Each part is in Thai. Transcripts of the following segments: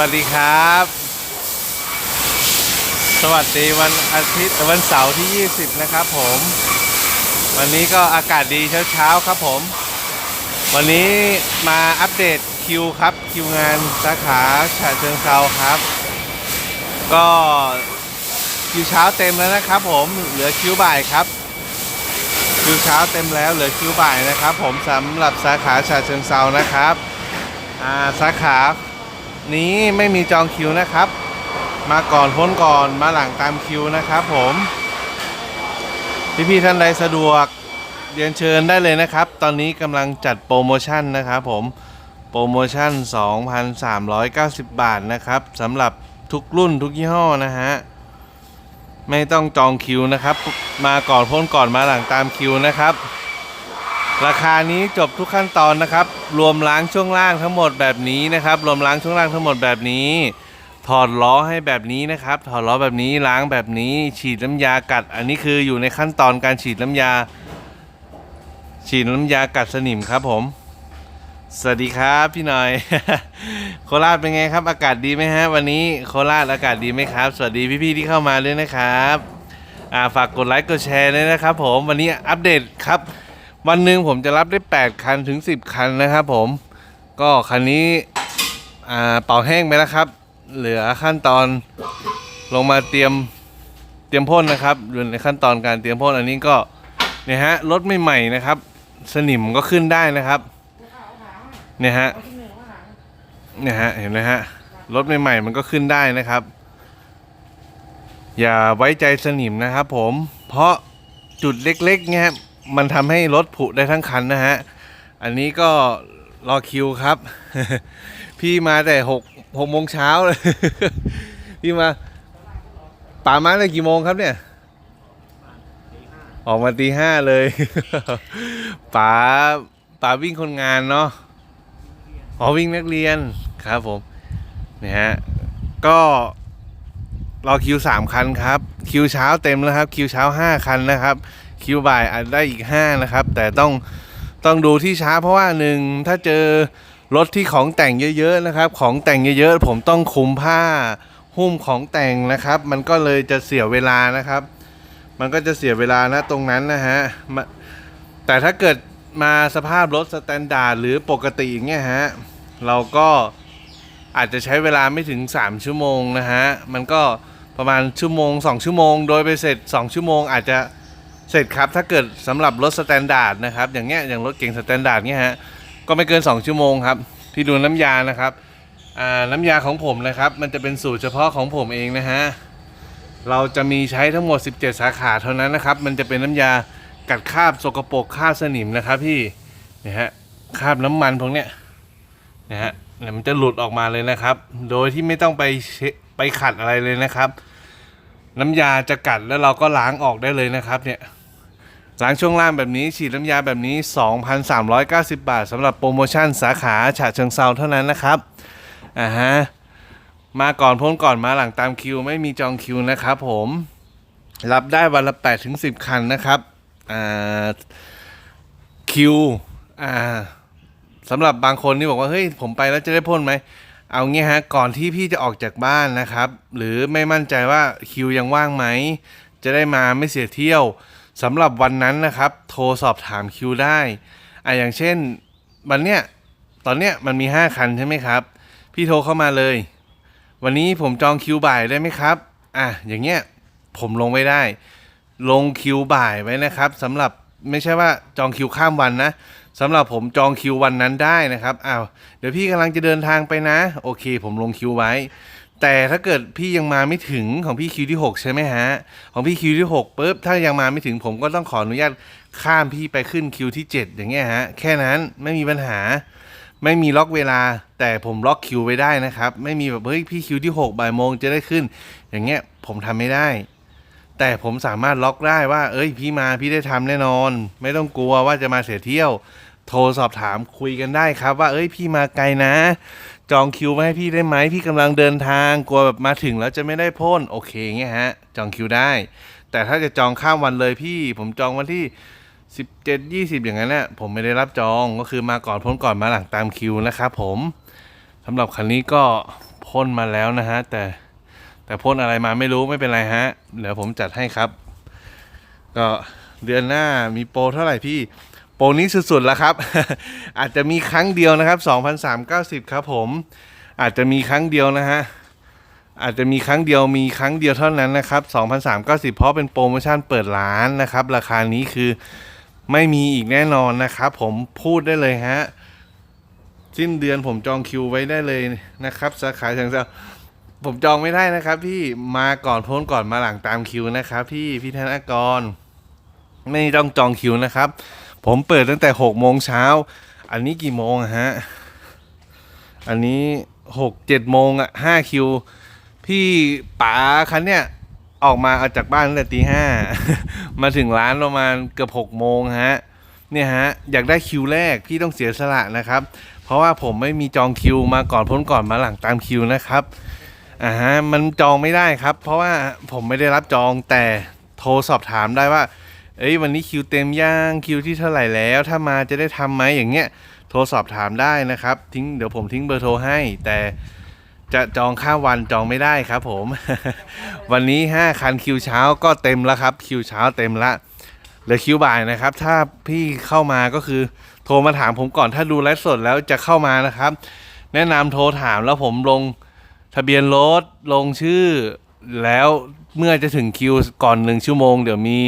วัสดีครับ สวัสดีวันอาทิตย์วันเสาร์ที่ 20 นะครับผม วันนี้ก็อากาศดีเช้าๆครับผม วันนี้มาอัปเดตคิวครับ คิวงานสาขาฉะเชิงเซาครับ ก็คิวเช้าเต็มแล้วนะครับผมเหลือคิวบ่ายครับ คิวเช้าเต็มแล้วเหลือคิวบ่ายนะครับ ผมสำหรับสาขาฉะเชิงเซานะครับสาขา นี้ไม่มีจองคิวนะครับ มาก่อนพ้นก่อนมาหลังตามคิวนะครับ ผมพี่ๆท่านใดสะดวกเรียนเชิญได้เลยนะครับ ตอนนี้กำลังจัดโปรโมชั่นนะครับผมโปรโมชั่น 2,390 บาทนะครับสำหรับทุกรุ่นทุกยี่ห้อนะฮะไม่ต้องจองคิวนะครับ มาก่อนพ้นก่อนมาหลังตามคิวนะครับ ราคานี้จบทุกขั้นตอนนะครับ รวมล้างช่วงล่างทั้งหมดแบบนี้นะครับ รวมล้างช่วงล่างทั้งหมดแบบนี้ ถอดล้อให้แบบนี้นะครับ ถอดล้อแบบนี้ล้างแบบนี้ ฉีดน้ำยากัด อันนี้คืออยู่ในขั้นตอนการฉีดน้ำยา ฉีดน้ำยากัดสนิมครับผม สวัสดีครับพี่หน่อย โคราชเป็นไงครับ อากาศดีไหมฮะ วันนี้โคราชอากาศดีไหมครับ สวัสดีพี่ๆที่เข้ามาด้วยนะครับฝากกดไลค์กดแชร์ด้วยนะครับ ผมวันนี้อัปเดตครับ วันหนึ่งผมจะรับได้ 8 คันถึง 10 คันนะครับผมก็คันนี้เป่าแห้งไปแล้วครับ เหลือขั้นตอนลงมาเตรียมเตรียมพ่นนะครับอยู่ในขั้นตอนการเตรียมพ่นอันนี้ก็เนี่ยฮะรถใหม่ๆนะครับ สนิมก็ขึ้นได้นะครับเนี่ยฮะเนี่ยฮะเห็นไหมฮะรถใหม่ๆมันก็ขึ้นได้นะครับ อย่าไว้ใจสนิมนะครับผมเพราะจุดเล็กๆเนี่ย มันทำให้รถผุได้ทั้งคันนะฮะ อันนี้ก็รอคิวครับ พี่มาแต่หกหกโมงเช้าเลย พี่มาป่ามาเลยกี่โมงครับเนี่ย ออกมาตีห้าเลยป๋าป๋าวิ่งคนงานเนาะอ๋อวิ่งนักเรียนครับผมนะฮะก็รอคิวสามคันครับ คิวเช้าเต็มแล้วครับ คิวเช้าห้าคันนะครับ คิวบายอาจได้อีกห้านะครับ แต่ต้องต้องดูที่ช้าเพราะว่าหนึ่งถ้าเจอรถที่ของแต่งเยอะๆนะครับ ของแต่งเยอะๆ ผมต้องคุมผ้าหุ้มของแต่งนะครับ มันก็เลยจะเสียเวลานะครับ มันก็จะเสียเวลานะตรงนั้นนะฮะมาแต่ถ้าเกิดมาสภาพรถสแตนดาร์ดหรือปกติอย่างเงี้ยฮะเราก็อาจจะใช้เวลาไม่ถึง 3 ชั่วโมงนะฮะ มันก็ประมาณชั่วโมง 2 ชั่วโมง โดยไปเสร็จ 2 ชั่วโมงอาจจะ เสร็จครับถ้าเกิดสำหรับรถสแตนดาร์ดนะครับอย่างเงี้ยอย่างรถเก่งสแตนดาร์ดเงี้ยฮะก็ไม่เกิน 2 ชั่วโมงครับพี่ดูน้ำยานะครับน้ำยาของผมนะครับ มันจะเป็นสูตรเฉพาะของผมเองนะฮะเราจะมีใช้ทั้งหมด 17 สาขาเท่านั้นนะครับ มันจะเป็นน้ำยากัดคราบสกปรกคราบสนิมนะครับพี่นี่ยฮะคราบน้ำมันพวกเนี้ยนะฮะเนี่ยมันจะหลุดออกมาเลยนะครับ โดยที่ไม่ต้องไปไปขัดอะไรเลยนะครับ น้ำยาจะกัดแล้วเราก็ล้างออกได้เลยนะครับเนี่ยล้างช่วงล่างแบบนี้ฉีดน้ำยาแบบนี้ 2,390 บาทสำหรับโปรโมชั่นสาขาฉะเชิงเซาเท่านั้นนะครับอ่าฮะมาก่อนพ้นก่อนมาหลังตามคิว ไม่มีจองคิวนะครับผมรับได้วันละ8ถึง10 คันนะครับอ่าคิวอ่าสำหรับบางคนที่บอกว่า เฮ้ย ผมไปแล้วจะได้พ่นไหม เอางี้ฮะก่อนที่พี่จะออกจากบ้านนะครับ หรือไม่มั่นใจว่าคิวยังว่างไหม จะได้มาไม่เสียเที่ยวสำหรับวันนั้นนะครับ โทรสอบถามคิวได้อ่าอย่างเช่นวันเนี้ยตอนเนี้ยมันมี 5 คันใช่ไหมครับ พี่โทรเข้ามาเลย วันนี้ผมจองคิวบ่ายได้ไหมครับอะอย่างเงี้ยผมลงไว้ได้ ลงคิวบ่ายไว้นะครับสำหรับไม่ใช่ว่าจองคิวข้ามวันนะ สำหรับผมจองคิววันนั้นได้นะครับอ้าวเดี๋ยวพี่กำลังจะเดินทางไปนะ โอเค ผมลงคิวไว้ แต่ถ้าเกิดพี่ยังมาไม่ถึงของพี่คิวที่ 6 ใช่ไหมฮะ ของพี่คิวที่6ปุ๊บถ้ายังมาไม่ถึงผมก็ต้องขออนุญาตข้ามพี่ไปขึ้นคิวที่ 7 อย่างเงี้ยฮะ แค่นั้นไม่มีปัญหาไม่มีล็อกเวลาแต่ผมล็อกคิวไว้ได้นะครับ ไม่มีแบบเฮ้ยพี่คิวที่6บ่ายโมงจะได้ขึ้น อย่างเงี้ยผมทำไม่ได้ แต่ผมสามารถล็อกได้ว่า เอ้ยพี่มาพี่ได้ทำแน่นอน ไม่ต้องกลัวว่าจะมาเสียเที่ยว โทรสอบถามคุยกันได้ครับ ว่าเอ้ยพี่มาไกลนะ จองคิวมาให้พี่ได้ไหมพี่กำลังเดินทางกลัวแบบมาถึงแล้วจะไม่ได้พ่นโอเคเงี้ยฮะ จองคิวได้ แต่ถ้าจะจองข้ามวันเลยพี่ ผมจองวันที่ 17 20 อย่างนั้นเนี่ยผมไม่ได้รับจองก็คือมาก่อนพ้นก่อนมาหลังตามคิวนะครับผมสำหรับคันนี้ก็พ่นมาแล้วนะฮะ แต่แต่พ่นอะไรมาไม่รู้ไม่เป็นไรฮะ เดี๋ยวผมจัดให้ครับ ก็เดือนหน้ามีโปรเท่าไหร่พี่ รนี้สุดๆแล้วครับ อาจจะมีครั้งเดียวนะครับ2,390 ครับผม อาจจะมีครั้งเดียวนะฮะ อาจจะมีครั้งเดียวมีครั้งเดียวเท่านั้นนะครับ2,390 เพราะเป็นโปรโมชั่นเปิดร้านนะครับ ราคานี้คือไม่มีอีกแน่นอนนะครับ ผมพูดได้เลยฮะสิ้นเดือนผมจองคิวไว้ได้เลยนะครับ สาขาเชิงเซผมจองไม่ได้นะครับ พี่มาก่อนพ้นก่อนมาหลังตามคิวนะครับ พี่พี่ธนากร ไม่ต้องจองคิวนะครับ ผมเปิดตั้งแต่หกโมงเช้า อันนี้กี่โมงอะฮะ อันนี้หกเจ็ดโมงอะห้าคิว พี่ป๋าคันเนี่ยออกมาเอาจากบ้านตั้งแต่ตีห้ามาถึงร้านประมาณเกือบหกโมงฮะเนี่ยฮะอยากได้คิวแรกพี่ต้องเสียสละนะครับ เพราะว่าผมไม่มีจองคิวมาก่อนพ้นก่อนมาหลังตามคิวนะครับอ่าฮะมันจองไม่ได้ครับ เพราะว่าผมไม่ได้รับจองแต่โทรสอบถามได้ว่า เอ้ยวันนี้คิวเต็มย่างคิวที่เท่าไหร่แล้ว ถ้ามาจะได้ทำไหมอย่างเงี้ยโทรสอบถามได้นะครับทิ้งเดี๋ยวผมทิ้งเบอร์โทรให้ แต่จะจองข้ามวันจองไม่ได้ครับผม วันนี้ 5 คันคิวเช้าก็เต็มแล้วครับคิวเช้าเต็มละเหลือคิวบ่ายนะครับ ถ้าพี่เข้ามาก็คือโทรมาถามผมก่อนถ้าดูไลฟ์สดแล้วจะเข้ามานะครับ แนะนำโทรถามแล้วผมลงทะเบียนรถลงชื่อ แล้วเมื่อจะถึงคิวก่อนหนึ่งชั่วโมง เดี๋ยวมี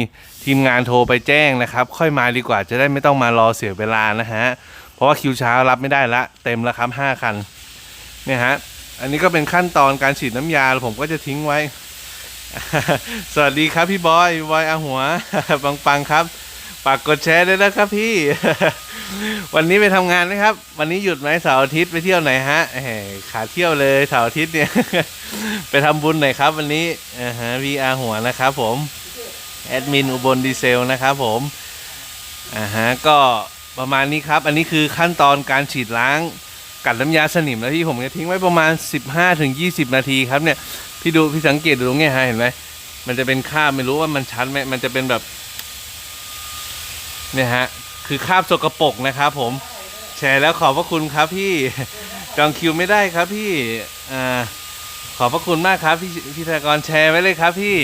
ทีมงานโทรไปแจ้งนะครับ ค่อยมาดีกว่าจะได้ไม่ต้องมารอเสียเวลานะฮะ เพราะว่าคิวเช้ารับไม่ได้ละ เต็มแล้วครับห้าคันเนี่ยฮะอันนี้ก็เป็นขั้นตอนการฉีดน้ำยาผมก็จะทิ้งไว้ สวัสดีครับพี่บอยบอยอาหัวปังปังๆครับฝากกดแชร์ด้วยนะครับพี่ วันนี้ไปทำงานนะครับ วันนี้หยุดไหมเสาร์อาทิตย์ไปเที่ยวไหนฮะขาเที่ยวเลยเสาร์อาทิตย์เนี่ย ไปทำบุญหน่อยครับ วันนี้อ่าฮะวีอาหัวนะครับผมแอดมินอุบลดีเซลนะครับผมอ่าฮะก็ประมาณนี้ครับ อันนี้คือขั้นตอนการฉีดล้างกัดน้ำยาสนิมแล้วที่ผมจะทิ้งไว้ประมาณ 15-20 นาทีครับเนี่ยพี่ดูพี่สังเกตดูตรงเนี้ยฮะเห็นไหมมันจะเป็นคราบไม่รู้ว่ามันชัดไหมมันจะเป็นแบบเนี่ยฮะ คือคราบสกรปรกนะครับผมแชร์แล้วขอบพระคุณครับพี่จองคิวไม่ได้ครับพี่อขอบพระคุณมากครับพี่พี่ธากรแชร์ไว้เลยครับพี่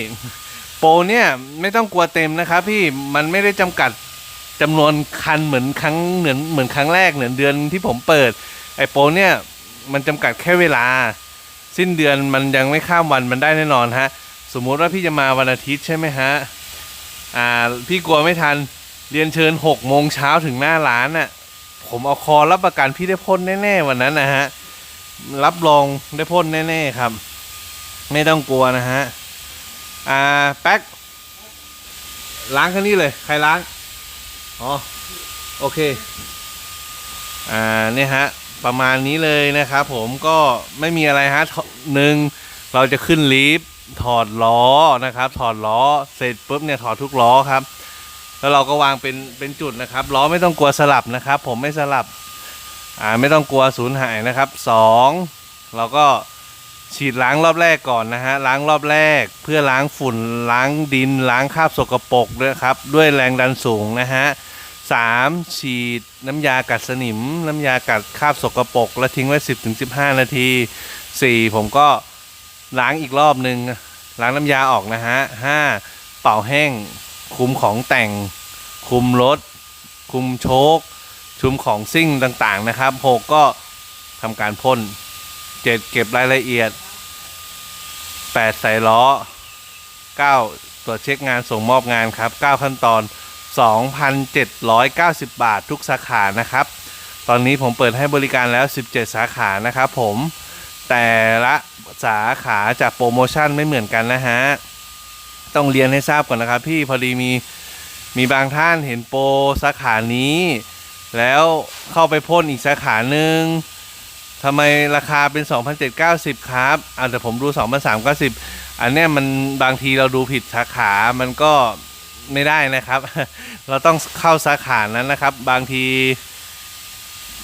โปรเนี่ยไม่ต้องกลัวเต็มนะครับ พี่มันไม่ได้จำกัดจำนวนคันเหมือนครั้งเหมือนเหมือนครั้งแรกเหมือนเดือนที่ผมเปิดไอ้โปรเนี่ยมันจำกัดแค่เวลา สิ้นเดือนมันยังไม่ข้ามวันมันได้แน่นอนฮะ สมมุติว่าพี่จะมาวันอาทิตย์ใช่ไหมฮะอ่าพี่กลัวไม่ทัน เรียนเชิญหกโมงเช้าถึงหน้าร้านน่ะ ผมเอาคอรับประกันพี่ได้พ่นแน่ๆวันนั้นนะฮะ รับรองได้พ่นแน่ๆครับ ไม่ต้องกลัวนะฮะ อ่าแป๊กล้างแค่นี้เลย ใครล้าง อ๋อ โอเค อ่าเนี่ยฮะ ประมาณนี้เลยนะครับผมก็ไม่มีอะไรฮะหนึ่งเราจะขึ้นลิฟต์ถอดล้อนะครับ ถอดล้อ เสร็จปุ๊บเนี่ยถอดทุกล้อครับ แล้วเราก็วางเป็นเป็นจุดนะครับล้อไม่ต้องกลัวสลับนะครับ ผมไม่สลับอ่าไม่ต้องกลัวสูญหายนะครับสองเราก็ฉีดล้างรอบแรกก่อนนะฮะล้างรอบแรกเพื่อล้างฝุ่นล้างดิน ล้างคราบสกปรกด้วยครับด้วยแรงดันสูงนะฮะสามฉีดน้ำยากัดสนิม น้ำยากัดคราบสกปรกแล้วทิ้งไว้ 10-15ถึง15นาทีสี่ผมก็ล้างอีกรอบหนึ่งล้างน้ำยาออกนะฮะห้าเป่าแห้ง คุมของแต่ง คุมรถ คุมโชคชุมของซิ่งต่างๆนะครับหกก็ทำการพ่นเจ็ดเก็บรายละเอียดแปดใส่ล้อเก้าตรวจเช็คงานส่งมอบงานครับเก้าขั้นตอน 2,790 บาททุกสาขานะครับ ตอนนี้ผมเปิดให้บริการแล้ว 17 สาขานะครับผมแต่ละสาขาจากโปรโมชั่นไม่เหมือนกันนะฮะ ต้องเรียนให้ทราบก่อนนะครับ พี่พอดีมีมีบางท่านเห็นโปรสาขานี้ แล้วเข้าไปพ่นอีกสาขาหนึ่งทำไมราคาเป็น 2,790 ครับอาแต่ผมดู 2,390 อันเนี้ยมันบางทีเราดูผิดสาขา มันก็ไม่ได้นะครับ เราต้องเข้าสาขานั้นนะครับ บางที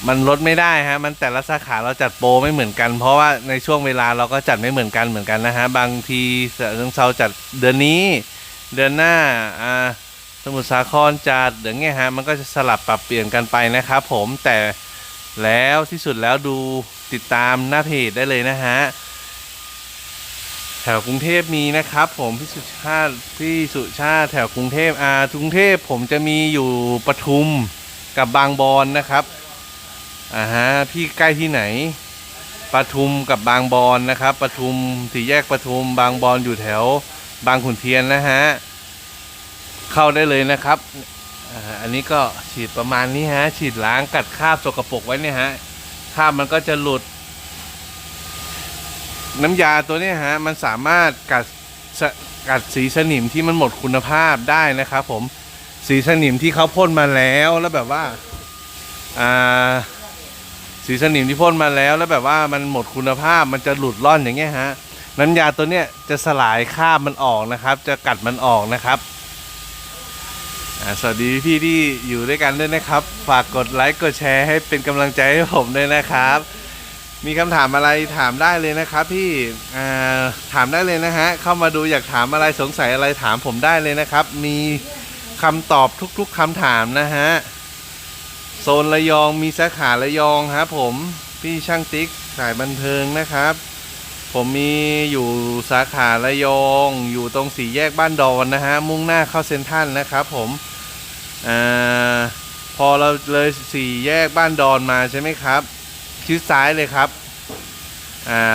มันลดไม่ได้ฮะ มันแต่ละสาขาเราจัดโปรไม่เหมือนกัน เพราะว่าในช่วงเวลาเราก็จัดไม่เหมือนกันเหมือนกันนะฮะ บางทีเชิงเซาจัดเดือนนี้ เดือนหน้า อ่า สมุทรสาครจัดอย่างเงี้ยฮะ มันก็จะสลับปรับเปลี่ยนกันไปนะครับผม แต่แล้วที่สุดแล้วดูติดตามหน้าเพจได้เลยนะฮะ แถวกรุงเทพมีนะครับ ผมพี่สุชาติพี่สุชาติแถวกรุงเทพอ่ากรุงเทพผมจะมีอยู่ปทุมกับบางบอนนะครับ อ่าฮะพี่ใกล้ที่ไหนปทุมกับบางบอนนะครับปทุมสี่แยกปทุมบางบอนอยู่แถว บางขุนเทียนนะฮะเข้าได้เลยนะครับอ่าอันนี้ก็ฉีดประมาณนี้ฮะ ฉีดล้างกัดคราบสกปรกไว้เนี่ยฮะคราบมันก็จะหลุด น้ำยาตัวนี้ฮะ มันสามารถกัดสกัดสีสนิมที่มันหมดคุณภาพได้นะครับผมสีสนิมที่เขาพ่นมาแล้วแล้วแบบว่า อ่า สีสนิมที่พ่นมาแล้ว แล้วแบบว่ามันหมดคุณภาพมันจะหลุดร่อนอย่างเงี้ยฮะน้ำยาตัวเนี้ยจะสลายคราบมันออกนะครับ จะกัดมันออกนะครับสวัสดีพี่ที่อยู่ด้วยกันด้วยนะครับ ฝากกดไลค์กดแชร์ให้เป็นกำลังใจให้ผมด้วยนะครับ มีคำถามอะไรถามได้เลยนะครับ พี่ถามได้เลยนะฮะเข้ามาดูอยากถามอะไรสงสัยอะไรถามผมได้เลยนะครับ มีคำตอบทุกๆคำถามนะฮะ โซนระยองมีสาขาระยองครับผมพี่ช่างติ๊กสายบันเทิงนะครับ ผมมีอยู่สาขาระยอง อยู่ตรงสี่แยกบ้านดอนนะฮะมุ่งหน้าเข้าเซ็นทรัลนะครับ ผมอพอเราเลยสี่แยกบ้านดอนมาใช่ไหมครับชิดซ้ายเลยครับ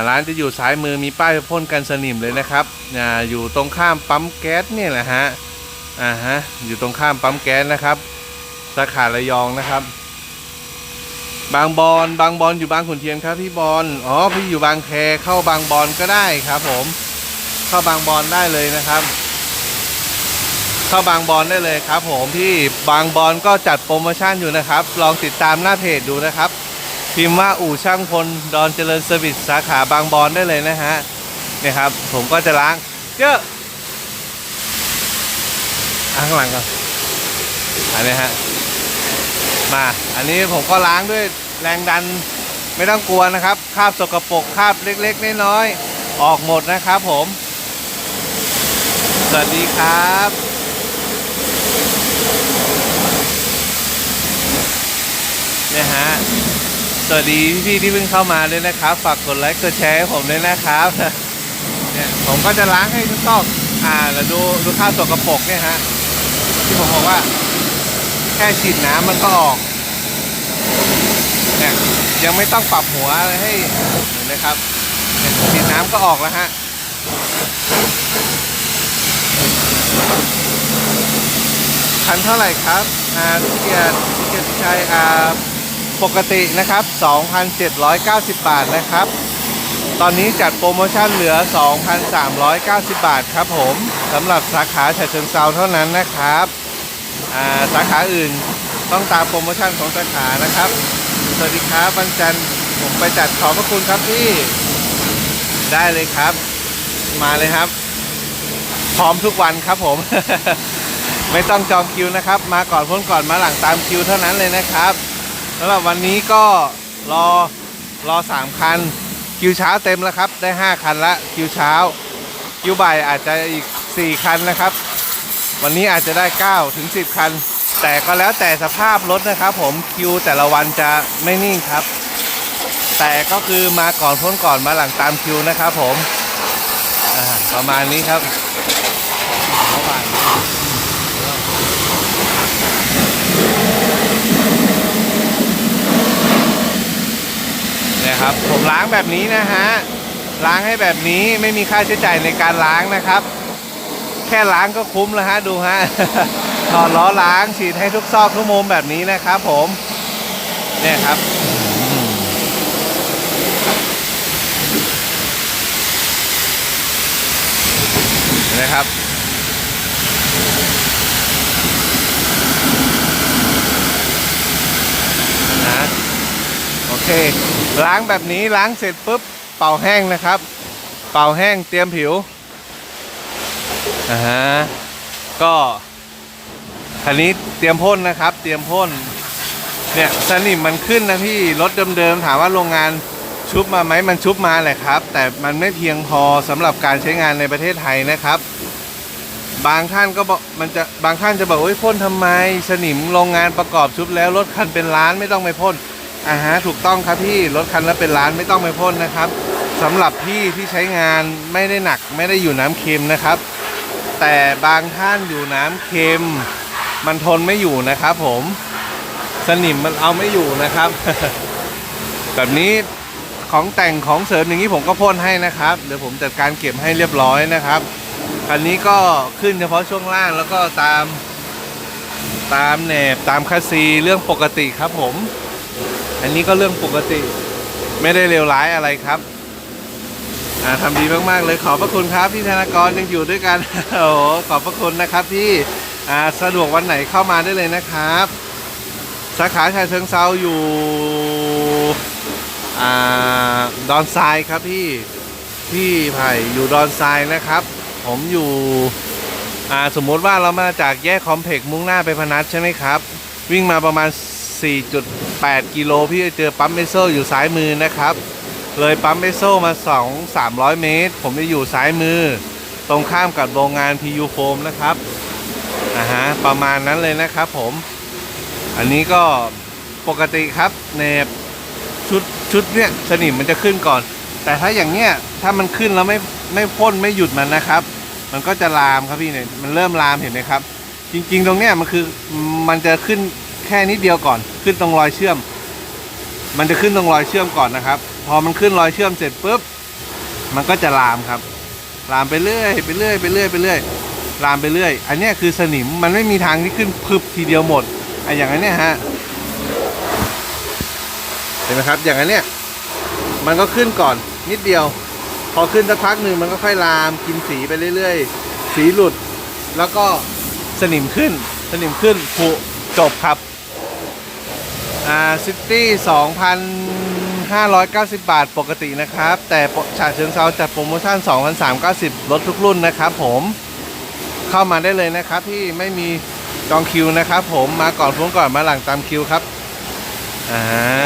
ร้านจะอยู่ซ้ายมือมีป้ายพ่นกันสนิมเลยนะครับออยู่ตรงข้ามปั๊มแก๊สเนี่ยแหละฮะอ่าฮะอยู่ตรงข้ามปั๊มแก๊สนะครับ สาขาระยองนะครับ บางบอนบางบอนอยู่บางขุนเทียนครับพี่บอลอ๋อพี่อยู่บางแคเข้าบางบอนก็ได้ครับ ผม เข้าบางบอนได้เลยนะครับ เข้าบางบอนได้เลยครับ ผมพี่บางบอนก็จัดโปรโมชั่นอยู่นะครับ ลองติดตามหน้าเพจดูนะครับพิมพ์ว่าอู่ช่างพลดอนเจริญเซอร์วิสสาขาบางบอนได้เลยนะฮะเนี่ยครับ ผมก็จะล้างเยอะอะข้างหลังก่อนอันนี้ฮะ มา อันนี้ผมก็ล้างด้วยแรงดันไม่ต้องกลัวนะครับคราบสกปรกคราบเล็กๆน้อยๆออกหมดนะครับผม สวัสดีครับเนี่ยฮะสวัสดีพี่ๆที่เพิ่งเข้ามาด้วยนะครับ ฝากกดไลค์กดแชร์ให้ผมด้วยนะครับเนี่ยผมก็จะล้างให้ทุกซอกอ่าแล้วดูดูค่าสกปรกเนี่ยฮะที่ผมบอกว่า แค่ฉีดน้ำมันก็ออกเนี่ยยังไม่ต้องปรับหัวอะไรให้เห็นไหมครับฉีดน้ำก็ออกแล้วฮะคันเท่าไหร่ครับอ่าพี่เกียรติเกียรติชัยอ่าปกตินะครับ 2,790 บาทนะครับ ตอนนี้จัดโปรโมชั่นเหลือ 2,390 บาทครับผมสำหรับสาขาฉะเชิงเซาเท่านั้นนะครับ สาขาอื่นต้องตามโปรโมชั่นของสาขานะครับ สวัสดีครับวันจันผมไปจัดขอบพระคุณครับพี่ ได้เลยครับ มาเลยครับ พร้อมทุกวันครับผม ไม่ต้องจองคิวนะครับ มาก่อนพ้นก่อนมาหลังตามคิวเท่านั้นเลยนะครับสำหรับวันนี้ก็รอรอสามคัน คิวเช้าเต็มแล้วครับ ได้ 5 คันละคิวเช้า คิวบ่ายอาจจะอีก 4 คันนะครับ วันนี้อาจจะได้9ถึง10 คัน แต่ก็แล้วแต่สภาพรถนะครับ ผมคิวแต่ละวันจะไม่นิ่งครับ แต่ก็คือมาก่อนพ้นก่อนมาหลังตามคิวนะครับ ผมประมาณนี้ครับนเนี่ยครับผมล้างแบบนี้นะฮะล้างให้แบบนี้ไม่มีค่าใช้จ่ายในการล้างนะครับ แค่ล้างก็คุ้มแล้วฮะดูฮะถอดล้อล้างฉีดให้ทุกซอกทุกมุมแบบนี้นะครับผมเนี่ยครับนะครับนะโอเค ล้างแบบนี้ล้างเสร็จปุ๊บเป่าแห้งนะครับ เป่าแห้งเตรียมผิว อ่าฮะก็คันนี้เตรียมพ่นนะครับ เตรียมพ่นเนี่ยสนิมมันขึ้นนะพี่รถเดิมๆถามว่าโรงงานชุบมาไหมมันชุบมาแหละครับ แต่มันไม่เพียงพอสำหรับการใช้งานในประเทศไทยนะครับ บางท่านก็บอกมันจะบางท่านจะบอกว่าพ่นทำไม สนิมโรงงานประกอบชุบแล้วรถคันเป็นล้านไม่ต้องไปพ่นอ่าฮะถูกต้องครับพี่รถคันละเป็นล้านไม่ต้องไปพ่นนะครับสสำหรับพี่ที่ใช้งานไม่ได้หนักไม่ได้อยู่น้ำเค็มนะครับ แต่บางท่านอยู่น้ำเค็ม มันทนไม่อยู่นะครับผมสนิมมันเอาไม่อยู่นะครับ แบบนี้ของแต่งของเสริมอย่างนี้ผมก็พ่นให้นะครับ เดี๋ยวผมจัดการเก็บให้เรียบร้อยนะครับอันนี้ก็ขึ้นเฉพาะช่วงล่างแล้วก็ตาม ตามแหนบตามคัสซีเรื่องปกติครับผม อันนี้ก็เรื่องปกติ ไม่ได้เลวร้ายอะไรครับ อ่าทำดีมากๆเลยขอบพระคุณครับพี่ธนากรยังอยู่ด้วยกันโอ้โหขอบพระคุณนะครับพี่อ่าสะดวกวันไหนเข้ามาได้เลยนะครับ สาขาชายเชิงเซาอยู่อ่าดอนทรายครับพี่พี่ไผ่อยู่ดอนทรายนะครับ ผมอยู่อ่าสมมติว่าเรามาจากแยกคอมเพล็กซ์มุ่งหน้าไปพนัสใช่ไหมครับ วิ่งมาประมาณ 4.8 กิโลพี่จะเจอปั๊มเมโซอยู่ซ้ายมือนะครับ เลยปั๊มเมโซมา 2 300 เมตร ผมจะอยู่ซ้ายมือ ตรงข้ามกับโรงงาน PU Foam นะครับอ่าฮะประมาณนั้นเลยนะครับผม อันนี้ก็ปกติครับเนบชุดชุดเนี่ยสนิมมันจะขึ้นก่อน แต่ถ้าอย่างเนี้ยถ้ามันขึ้นแล้วไม่ไม่พ่นไม่หยุดมันนะครับ มันก็จะลามครับพี่เนี่ยมันเริ่มลามเห็นไหมครับ จริง ๆ ตรงเนี้ยมันคือมันจะขึ้นแค่นิดเดียวก่อน ขึ้นตรงรอยเชื่อม มันจะขึ้นตรงรอยเชื่อมก่อนนะครับ พอมันขึ้นรอยเชื่อมเสร็จปุ๊บ มันก็จะลามครับ ลามไปเรื่อยไปเรื่อยไปเรื่อยไปเรื่อยลามไปเรื่อย อันนี้คือสนิมมันไม่มีทางที่ขึ้นพึบทีเดียวหมดไอ้อย่างอันเนี้ยฮะเห็นไหมครับ อย่างอันเนี้ยมันก็ขึ้นก่อนนิดเดียว พอขึ้นสักพักหนึ่งมันก็ค่อยลามกินสีไปเรื่อยๆ สีหลุด แล้วก็สนิมขึ้น สนิมขึ้นผุจบครับอ่าซิตี้สองพัน 590 บาทปกตินะครับ แต่ฉาเชิงเซาจัดโปรโมชั่น 2,390 ลดทุกรุ่นนะครับผมเข้ามาได้เลยนะครับที่ไม่มีจองคิวนะครับผมมาก่อนพ้นก่อนมาหลังตามคิวครับอ่า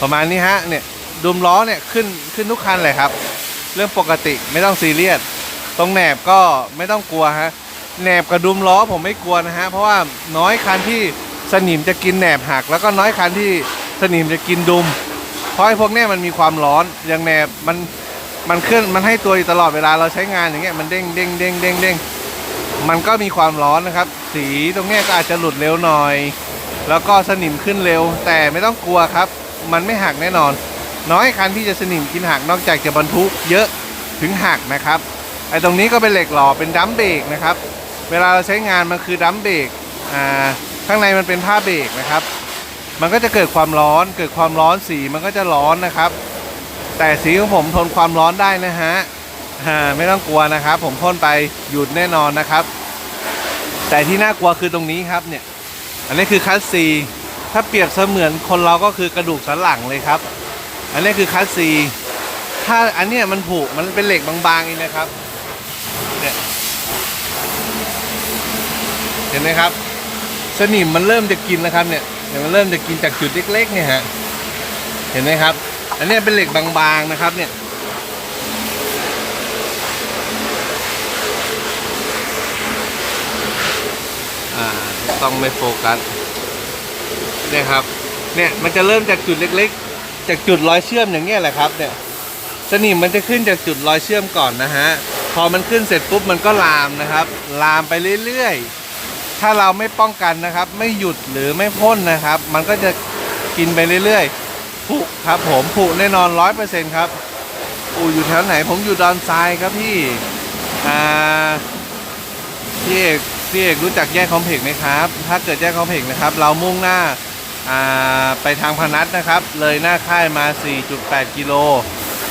ประมาณนี้ฮะเนี่ยดุมล้อเนี่ยขึ้นขึ้นทุกคันเลยครับ เรื่องปกติไม่ต้องซีเรียสตรงแหนบก็ไม่ต้องกลัวฮะแหนบกับดุมล้อผมไม่กลัวนะฮะเพราะว่าน้อยคันที่สนิมจะกินแหนบหัก แล้วก็น้อยคันที่สนิมจะกินดุม ราะไอ้พวกเนี้ยมันมีความร้อนอย่างแนบมันมันขึ้นมันให้ตัวอยู่ตลอดเวลาเราใช้งานอย่างเงี้ยมันเด้งเด้งเด้งเด้งเด้งมันก็มีความร้อนนะครับ สีตรงเนี้ยก็อาจจะหลุดเร็วหน่อย แล้วก็สนิมขึ้นเร็ว แต่ไม่ต้องกลัวครับ มันไม่หักแน่นอน น้อยคันที่จะสนิมกินหักนอกจากจะบรรทุกเยอะถึงหักนะครับไอ้ตรงนี้ก็เป็นเหล็กหล่อเป็นดัมเบรกนะครับ เวลาเราใช้งานมันคือดัมเบรกอ่าข้างในมันเป็นผ้าเบรกนะครับ มันก็จะเกิดความร้อน เกิดความร้อนสีมันก็จะร้อนนะครับ แต่สีของผมทนความร้อนได้นะฮะอ่าไม่ต้องกลัวนะครับ ผมพ่นไปหยุดแน่นอนนะครับ แต่ที่น่ากลัวคือตรงนี้ครับเนี่ย อันนี้คือคัสซีถ้าเปรียบเสมือนคนเราก็คือกระดูกสันหลังเลยครับ อันนี้คือคัสซีถ้าอันเนี้ยมันผุมันเป็นเหล็กบางๆเองนะครับเนี่ยเห็นไหมครับ สนิมมันเริ่มจะกินแล้วครับเนี่ย เดี๋ยวมันเริ่มจะกินจากจุดเล็กๆเนี่ยฮะ เห็นไหมครับ อันนี้เป็นเหล็กบางๆนะครับเนี่ยอ่าต้องไม่โฟกัสเนี่ยครับ เนี่ยมันจะเริ่มจากจุดเล็กๆ จากจุดรอยเชื่อมอย่างเงี้ยแหละครับ เนี่ย สนิมมันจะขึ้นจากจุดรอยเชื่อมก่อนนะฮะ พอมันขึ้นเสร็จปุ๊บมันก็ลามนะครับ ลามไปเรื่อยๆ ถ้าเราไม่ป้องกันนะครับ ไม่หยุดหรือไม่พ่นนะครับ มันก็จะกินไปเรื่อยๆผุครับผมผุแน่นอนร้อยเปอร์เซ็นต์ครับอูอยู่แถวไหนผมอยู่ดอนทรายครับพี่อ่าพี่เอกพี่เอกรู้จักแยกคอมเพล็กซ์ไหมครับ ถ้าเกิดแยกคอมเพล็กซ์นะครับ เรามุ่งหน้าอ่าไปทางพนัสนะครับ เลยหน้าค่ายมา 4.8 กิโล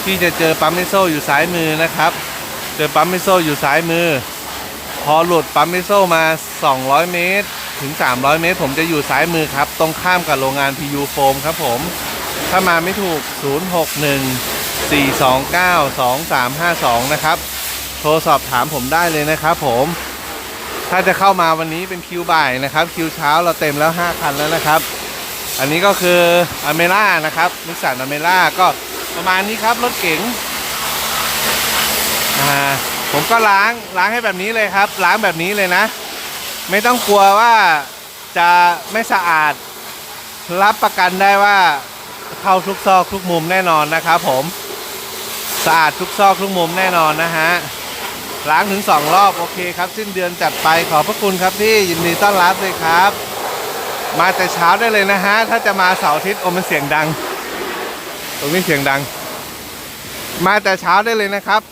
ที่จะเจอปั๊มเมโซอยู่ซ้ายมือนะครับ เจอปั๊มเมโซอยู่ซ้ายมือ พอหลุดปั๊มเมโซมา 200 เมตร ถึง 300 เมตร ผมจะอยู่ซ้ายมือครับ ตรงข้ามกับโรงงาน PU Foam ครับผม ถ้ามาไม่ถูก 061 429 2352 นะครับ โทรสอบถามผมได้เลยนะครับผม ถ้าจะเข้ามาวันนี้เป็นคิวบ่ายนะครับ คิวเช้าเราเต็มแล้ว 5 คันแล้วนะครับ อันนี้ก็คืออเมร่านะครับนิสสันอเมร่าก็ประมาณนี้ครับ รถเก๋งอ่า ผมก็ล้างล้างให้แบบนี้เลยครับ ล้างแบบนี้เลยนะ ไม่ต้องกลัวว่าจะไม่สะอาด รับประกันได้ว่าเข้าทุกซอกทุกมุมแน่นอนนะครับผมสะอาดทุกซอกทุกมุมแน่นอนนะฮะล้างถึงสองรอบโอเคครับสิ้นเดือนจัดไปขอบพระคุณครับพี่ยินดีต้อนรับเลยครับ มาแต่เช้าได้เลยนะฮะถ้าจะมาเสาร์อาทิตย์โอ้มันเสียงดัง ตรงนี้เสียงดัง มาแต่เช้าได้เลยนะครับ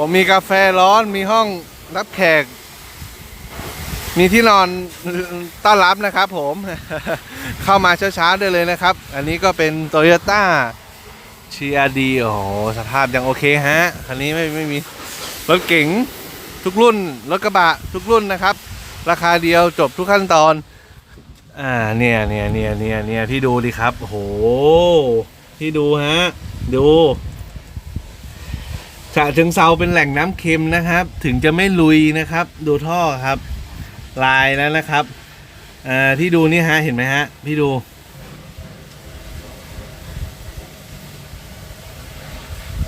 ผมมีกาแฟร้อนมีห้องรับแขก มีที่นอนต้อนรับนะครับผม เข้ามาเช้าๆได้เลยนะครับ อันนี้ก็เป็นโตโยต้าเชียดีโอ้โหสภาพยังโอเคฮะ คันนี้ไม่ไม่มีรถเก๋งทุกรุ่น รถกระบะทุกรุ่นนะครับ ราคาเดียวจบทุกขั้นตอน อ่าเนี่ยเนี่ยเนี่ยเนี่ยเนี่ยพี่ดูดิครับโอ้โหพี่ดูฮะ ดู ฉะเชิงเซาเป็นแหล่งน้ำเค็มนะครับ ถึงจะไม่ลุยนะครับ ดูท่อครับ ลายแล้วนะครับอ่าที่ดูนี่ฮะเห็นไหมฮะ พี่ดู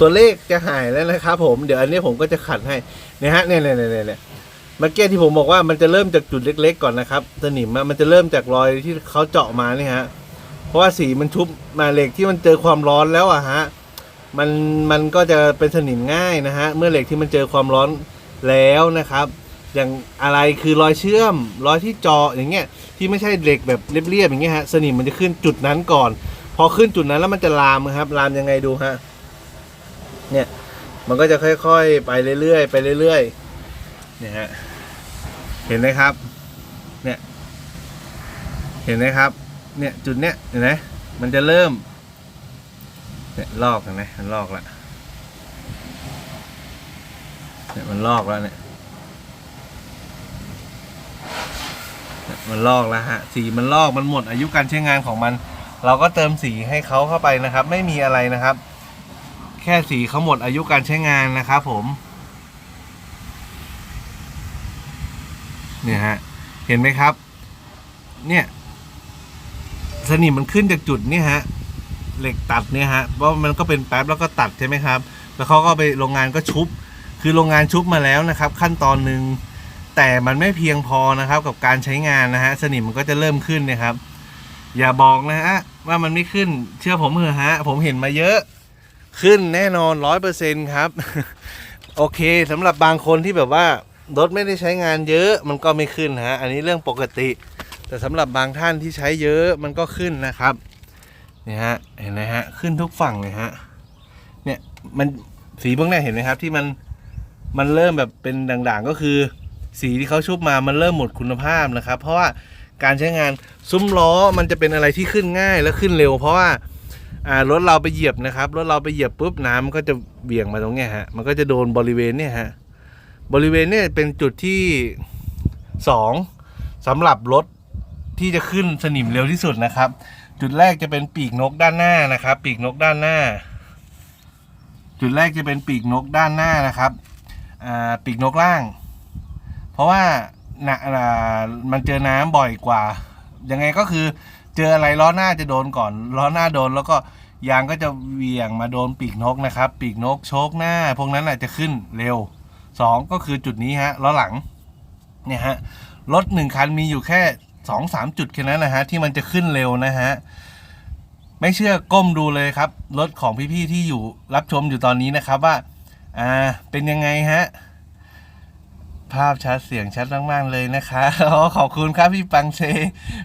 ตัวเลขจะหายแล้วนะครับ ผมเดี๋ยวอันนี้ผมก็จะขัดให้นี่ฮะเนี่ยเนี่ยเนี่ยเนี่ยเนี่ยเมื่อกี้ที่ผมบอกว่ามันจะเริ่มจากจุดเล็ก ๆ ก่อนนะครับสนิมอะมันจะเริ่มจากรอยที่เขาเจาะมานี่ฮะเพราะว่าสีมันชุบมาเหล็กที่มันเจอความร้อนแล้วอะฮะ มันมันก็จะเป็นสนิมง่ายนะฮะ เมื่อเหล็กที่มันเจอความร้อนแล้วนะครับ อย่างอะไรคือรอยเชื่อมรอยที่จาะอย่างเงี้ยที่ไม่ใช่เหล็กแบบเรียบๆอย่างเงี้ยฮะสนิมมันจะขึ้นจุดนั้นก่อน พอขึ้นจุดนั้นแล้วมันจะลามครับลามยังไงดูฮะเนี่ยมันก็จะค่อยๆ ไปเรื่อยๆไปเรื่อยๆเนี่ยฮะเห็นไหมครับเนี่ยเห็นไหมครับเนี่ยจุดเนี้ยเห็นไหมมันจะเริ่ม เนี่ยลอกเห็นไหมมันลอกล้วเนี่ยมันลอกแล้วเนี่ยมันลอกแล้วฮะสีมันลอกมันหมดอายุการใช้งานของมัน เราก็เติมสีให้เขาเข้าไปนะครับ ไม่มีอะไรนะครับ แค่สีเขาหมดอายุการใช้งานนะครับผมเนี่ยฮะเห็นไหมครับ เนี่ยสนิมมันขึ้นจากจุดนี่ฮะ เหล็กตัดเนี่ยฮะเพราะมันก็เป็นแป๊บแล้วก็ตัดใช่ไหมครับ แล้วเขาก็ไปโรงงานก็ชุบ คือโรงงานชุบมาแล้วนะครับ ขั้นตอนหนึ่งแต่มันไม่เพียงพอนะครับ กับการใช้งานนะฮะสนิมมันก็จะเริ่มขึ้นนะครับ อย่าบอกนะฮะว่ามันไม่ขึ้นเชื่อผมเถอะฮะผมเห็นมาเยอะขึ้นแน่นอนร้อยเปอร์เซ็นครับ โอเคสำหรับบางคนที่แบบว่ารถไม่ได้ใช้งานเยอะมันก็ไม่ขึ้นฮะ อันนี้เรื่องปกติ แต่สำหรับบางท่านที่ใช้เยอะมันก็ขึ้นนะครับ นี่ฮะเห็นไหมฮะขึ้นทุกฝั่งเลยฮะเนี่ยมันสีพวกนี้เห็นไหมครับ ที่มันมันเริ่มแบบเป็นด่างๆก็คือ สีที่เขาชุบมามันเริ่มหมดคุณภาพนะครับ เพราะว่าการใช้งานซุ้มล้อมันจะเป็นอะไรที่ขึ้นง่ายและขึ้นเร็ว เพราะว่าอ่ารถเราไปเหยียบนะครับรถเราไปเหยียบปุ๊บน้ำมันก็จะเบี่ยงมาตรงเนี้ยฮะมันก็จะโดนบริเวณเนี่ยฮะบริเวณเนี่ยเป็นจุดที่สองสำหรับรถที่จะขึ้นสนิมเร็วที่สุดนะครับ จุดแรกจะเป็นปีกนกด้านหน้านะครับ ปีกนกด้านหน้า จุดแรกจะเป็นปีกนกด้านหน้านะครับอ่าปีกนกล่าง เพราะว่านะอ่ามันเจอน้ำบ่อยกว่า ยังไงก็คือเจออะไรล้อหน้าจะโดนก่อน ล้อหน้าโดนแล้วก็ยางก็จะเหวี่ยงมาโดนปีกนกนะครับ ปีกนกโชกหน้า พวกนั้นอาจจะขึ้นเร็วสองก็คือจุดนี้ฮะล้อหลังเนี่ยฮะรถหนึ่งคันมีอยู่แค่ สองสามจุดแค่นั้นนะฮะที่มันจะขึ้นเร็วนะฮะไม่เชื่อก้มดูเลยครับรถของพี่ๆที่อยู่รับชมอยู่ตอนนี้นะครับว่าอ่าเป็นยังไงฮะภาพชัดเสียงชัดมากๆเลยนะคะอ๋อขอบคุณครับพี่ปังเซ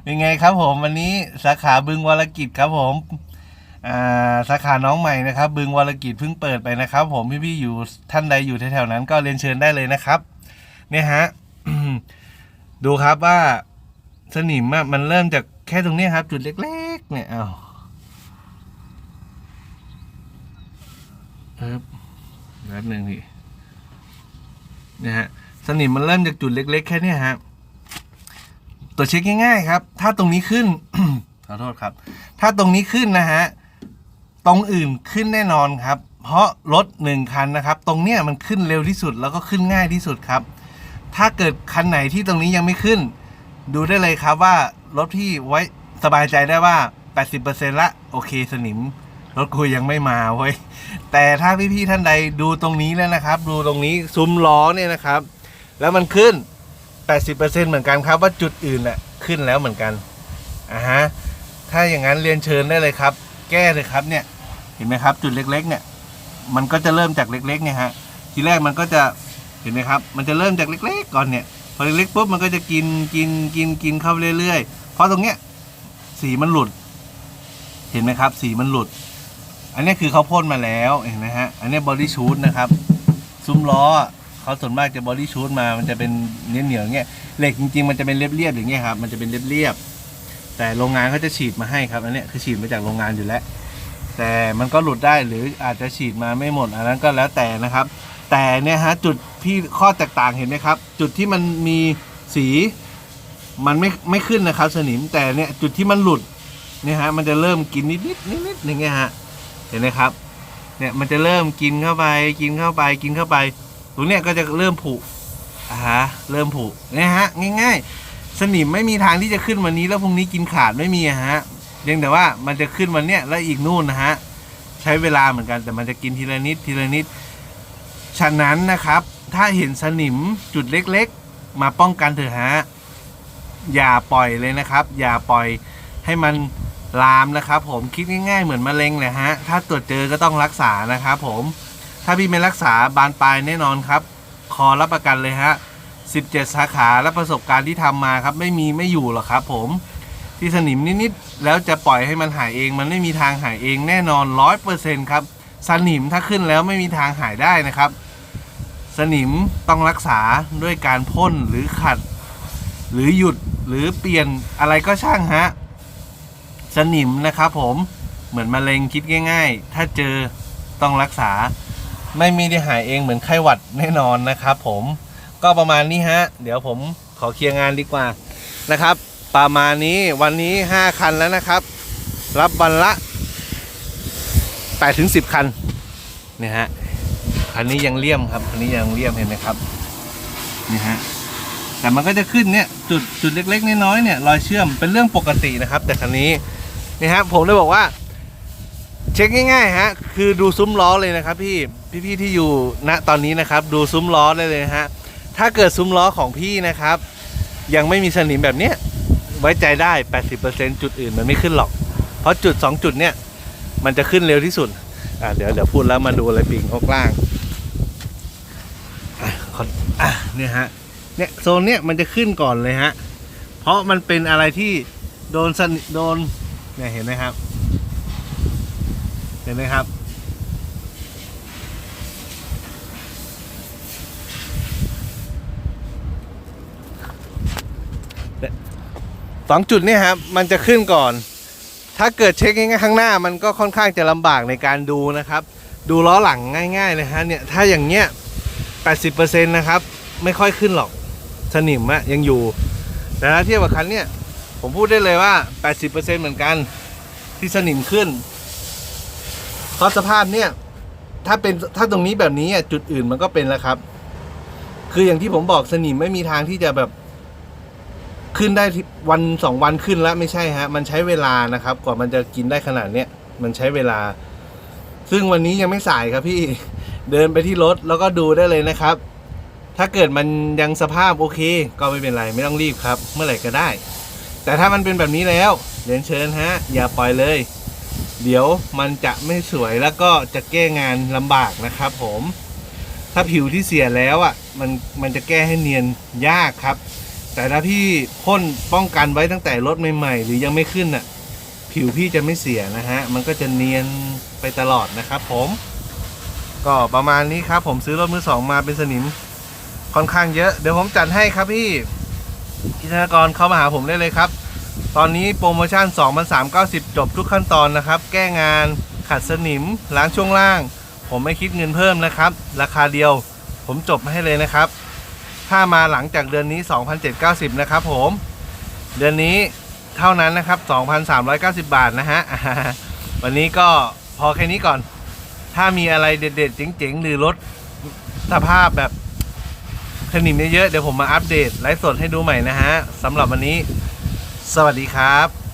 เป็นไงครับผมวันนี้สาขาบึงวรกิจครับผมอ่าสาขาน้องใหม่นะครับ บึงวรกิจเพิ่งเปิดไปนะครับ ผมพี่ๆอยู่ท่านใดอยู่แถวๆนั้นก็เรียนเชิญได้เลยนะครับ เนี่ยฮะดูครับว่า สนิมอะมันเริ่มจากแค่ตรงนี้ครับ จุดเล็ก ๆ เนี่ยเอาเอบแป๊บหนึ่งพี่เนี่ยฮะสนิมมันเริ่มจากจุดเล็ก ๆ แค่นี้ฮะตัวจเช็คง่ายๆครับ ถ้าตรงนี้ขึ้น ขอโทษครับ ถ้าตรงนี้ขึ้นนะฮะตรงอื่นขึ้นแน่นอนครับ เพราะรถหนึ่งคันนะครับ ตรงเนี้ยมันขึ้นเร็วที่สุดแล้วก็ขึ้นง่ายที่สุดครับ ถ้าเกิดคันไหนที่ตรงนี้ยังไม่ขึ้น ดูได้เลยครับว่ารถที่ไว้สบายใจได้ว่า 80%ละโอเคสนิม รถกูยังไม่มาเว้ย แต่ถ้าพี่ๆท่านใดดูตรงนี้แล้วนะครับ ดูตรงนี้ซุ้มล้อเนี่ยนะครับ แล้วมันขึ้น 80%เหมือนกันครับว่าจุดอื่นน่ะขึ้นแล้วเหมือนกันอ่าฮะถ้าอย่างนั้นเรียนเชิญได้เลยครับ แก้เลยครับเนี่ย เห็นไหมครับ จุดเล็กๆเนี่ย มันก็จะเริ่มจากเล็กๆไงฮะทีแรกมันก็จะเห็นไหมครับ มันจะเริ่มจากเล็กๆก่อนเนี่ย พอเล็กๆปุ๊บมันก็จะกินกินกินกินเข้าเรื่อยๆ เพราะตรงเนี้ยสีมันหลุด เห็นไหมครับ สีมันหลุด อันนี้คือเขาพ่นมาแล้วเห็นไหมฮะ อันนี้บอดี้ชูดนะครับ ซุ้มล้อเขาส่วนมากจะบอดี้ชูดมา มันจะเป็นเนื้อเหนียวเงี้ย เหล็กจริงๆ มันจะเป็นเรียบๆอย่างเงี้ยครับ มันจะเป็นเรียบๆ แต่โรงงานเขาจะฉีดมาให้ครับ อันเนี้ยคือฉีดมาจากโรงงานอยู่แล้ว แต่มันก็หลุดได้หรืออาจจะฉีดมาไม่หมด อันนั้นก็แล้วแต่นะครับ แต่เนี่ยฮะจุดที่ข้อแตกต่างเห็นไหมครับ จุดที่มันมีสีมันไม่ไม่ขึ้นนะครับ สนิมแต่เนี่ยจุดที่มันหลุดเนี่ยฮะมันจะเริ่มกินนิดนิดนิดนิดอย่างเงี้ยฮะเห็นไหมครับเนี่ยมันจะเริ่มกินเข้าไปกินเข้าไปกินเข้าไปตรงเนี้ยก็จะเริ่มผุอ่าฮะเริ่มผุเนี่ยฮะง่ายๆ สนิมไม่มีทางที่จะขึ้นวันนี้แล้วพรุ่งนี้กินขาดไม่มีอะฮะเพียงแต่ว่ามันจะขึ้นวันเนี้ยแล้วอีกนู่นนะฮะใช้เวลาเหมือนกันแต่มันจะกินทีละนิดทีละนิด ฉะนั้นนะครับ ถ้าเห็นสนิมจุดเล็กๆ มาป้องกันเถอะฮะอย่าปล่อยเลยนะครับ อย่าปล่อยให้มันลามนะครับ ผมคิดง่าย ๆ เหมือนมะเร็งเลยฮะถ้าตรวจเจอก็ต้องรักษานะครับผมถ้าพี่ไม่รักษาบานปลายแน่นอนครับคอรับประกันเลยฮะ17 สาขาและประสบการณ์ที่ทำมาครับ ไม่มีไม่อยู่หรอกครับ ผมที่สนิมนิดๆแล้วจะปล่อยให้มันหายเอง มันไม่มีทางหายเองแน่นอนร้อยเปอร์เซ็นต์ครับสนิมถ้าขึ้นแล้วไม่มีทางหายได้นะครับ สนิมต้องรักษาด้วยการพ่นหรือขัด หรือหยุดหรือเปลี่ยนอะไรก็ช่างฮะ สนิมนะครับผมเหมือนมะเร็งคิดง่าย ๆ ถ้าเจอต้องรักษา ไม่มีได้หายเองเหมือนไข้หวัดแน่นอนนะครับผมก็ประมาณนี้ฮะ เดี๋ยวผมขอเคลียร์งานดีกว่านะครับ ประมาณนี้วันนี้ 5 คันแล้วนะครับ รับวันละ8ถึง10 คันเนี่ยฮะ คันนี้ยังเลี่ยมครับคันนี้ยังเลี่ยมเห็นไหมครับนี่ฮะแต่มันก็จะขึ้นเนี่ยจุดจุดเล็กๆน้อยๆเนี่ยรอยเชื่อมเป็นเรื่องปกตินะครับ แต่คันนี้นี่ฮะผมเลยบอกว่า เช็คง่ายๆฮะคือดูซุ้มล้อเลยนะครับพี่พี่ๆที่อยู่ณตอนนี้นะครับ ดูซุ้มล้อได้เลยฮะถ้าเกิดซุ้มล้อของพี่นะครับ ยังไม่มีสนิมแบบเนี้ยไว้ใจได้ 80%จุดอื่นมันไม่ขึ้นหรอก เพราะจุด 2 จุดเนี่ยมันจะขึ้นเร็วที่สุดอ่าเดี๋ยวเดี๋ยวพูดแล้วมาดูอะไรปิงข้างล่าง ขออะเนี่ยฮะเนี่ยโซนเนี้ยมันจะขึ้นก่อนเลยฮะ เพราะมันเป็นอะไรที่โดนสนิโดนเนี่ยเห็นไหมครับ เห็นไหมครับ สองจุดเนี่ยครับมันจะขึ้นก่อน ถ้าเกิดเช็คง่ายๆข้างหน้า มันก็ค่อนข้างจะลำบากในการดูนะครับ ดูล้อหลังง่าย ๆ เลยฮะเนี่ยถ้าอย่างเงี้ย 80%นะครับ ไม่ค่อยขึ้นหรอกสนิมอะยังอยู่ แต่ถ้าเทียบกับคันเนี่ยผมพูดได้เลยว่า 80%เหมือนกันที่สนิมขึ้นเพราะสภาพเนี่ยถ้าเป็นถ้าตรงนี้แบบนี้อะจุดอื่นมันก็เป็นแล้วครับ คืออย่างที่ผมบอกสนิมไม่มีทางที่จะแบบขึ้นได้วันสองวันขึ้นแล้วไม่ใช่ฮะ มันใช้เวลานะครับ กว่ามันจะกินได้ขนาดเนี้ยมันใช้เวลา ซึ่งวันนี้ยังไม่สายครับพี่ เดินไปที่รถแล้วก็ดูได้เลยนะครับ ถ้าเกิดมันยังสภาพโอเค ก็ไม่เป็นไรไม่ต้องรีบครับ เมื่อไหร่ก็ได้ แต่ถ้ามันเป็นแบบนี้แล้วเรียนเชิญฮะ อย่าปล่อยเลย เดี๋ยวมันจะไม่สวยแล้วก็จะแก้งานลำบากนะครับ ผม ถ้าผิวที่เสียแล้วอะมันมันจะแก้ให้เนียนยากครับ แต่ถ้าพี่พ่นป้องกันไว้ตั้งแต่รถใหม่ๆ หรือยังไม่ขึ้นอะผิวพี่จะไม่เสียนะฮะ มันก็จะเนียนไปตลอดนะครับผม ก็ประมาณนี้ครับ ผมซื้อรถมือสองมาเป็นสนิมค่อนข้างเยอะ เดี๋ยวผมจัดให้ครับพี่พิธนกรเข้ามาหาผมได้เลยครับ ตอนนี้โปรโมชั่น2 3 9 0 จบทุกขั้นตอนนะครับ แก้งานขัดสนิมล้างช่วงล่าง ผมไม่คิดเงินเพิ่มนะครับ ราคาเดียว ผมจบให้เลยนะครับ ถ้ามาหลังจากเดือนนี้ 2,790 นะครับผม เดือนนี้เท่านั้นนะครับ 2,390 บาทนะฮะ วันนี้ก็พอแค่นี้ก่อน ถ้ามีอะไรเด็ดๆเจ๋งๆ หรือลดสภาพแบบสนิมเยอะๆเดี๋ยวผมมาอัปเดตไลฟ์สดให้ดูใหม่นะฮะสำหรับวันนี้ สวัสดีครับ